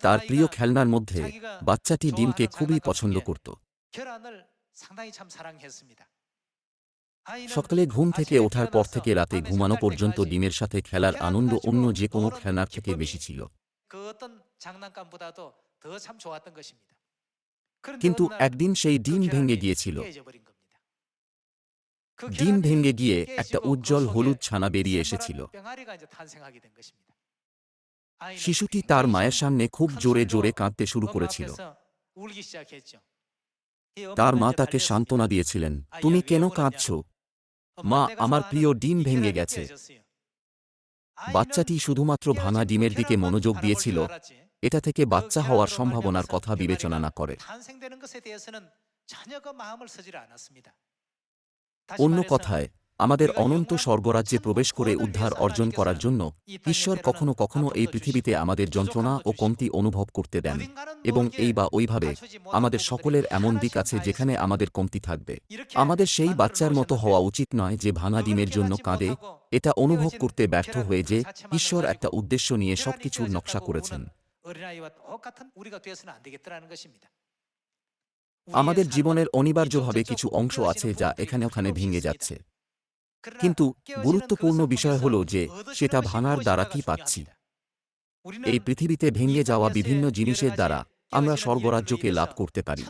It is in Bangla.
তার প্রিয় খেলনার মধ্যে বাচ্চাটি ডিমকে খুবই পছন্দ করত। সকালে ঘুম থেকে ওঠার পর থেকে রাতে ঘুমানো পর্যন্ত ডিমের সাথে খেলার আনন্দ অন্য যে কোনো খেলনার থেকে বেশি ছিল। কিন্তু একদিন সেই ডিম ভেঙে গিয়েছিল। ডিম ভেঙে গিয়ে একটা উজ্জ্বল হলুদ ছানা বেরিয়ে এসেছিল। শিশুটি তার মায়ের সামনে খুব জোরে জোরে কাঁদতে শুরু করেছিল। তার মা তাকে সান্ত্বনা দিয়েছিলেন তুমি কেন কাঁদছ? মা আমার প্রিয় ডিম ভেঙে গেছে। বাচ্চাটি শুধুমাত্র ভাঙা ডিমের দিকে মনোযোগ দিয়েছিল এটা থেকে বাচ্চা হওয়ার সম্ভাবনার কথা বিবেচনা না করে। অন্য কথায় আমাদের অনন্ত স্বর্গরাজ্যে প্রবেশ করে উদ্ধার অর্জন করার জন্য ঈশ্বর কখনো কখনো এই পৃথিবীতে আমাদের যন্ত্রণা ও কমতি অনুভব করতে দেন এবং এই বা ওইভাবে আমাদের সকলের এমন দিক আছে যেখানে আমাদের কমতি থাকবে। আমাদের সেই বাচ্চার মতো হওয়া উচিত নয় যে ভাঙা ডিমের জন্য কাঁদে। এটা অনুভব করতে ব্যর্থ হয়ে যে ঈশ্বর একটা উদ্দেশ্য নিয়ে সবকিছুর নকশা করেছেন। আমাদের জীবনের অনিবার্যভাবে কিছু অংশ আছে যা এখানে ওখানে ভেঙে যাচ্ছে। কিন্তু গুরুত্বপূর্ণ বিষয় হল যে সেটা ভাঙার দ্বারা কি পাচ্ছি? এই পৃথিবীতে ভেঙে যাওয়া বিভিন্ন জিনিসের দ্বারা আমরা স্বর্গরাজ্যকে লাভ করতে পারি।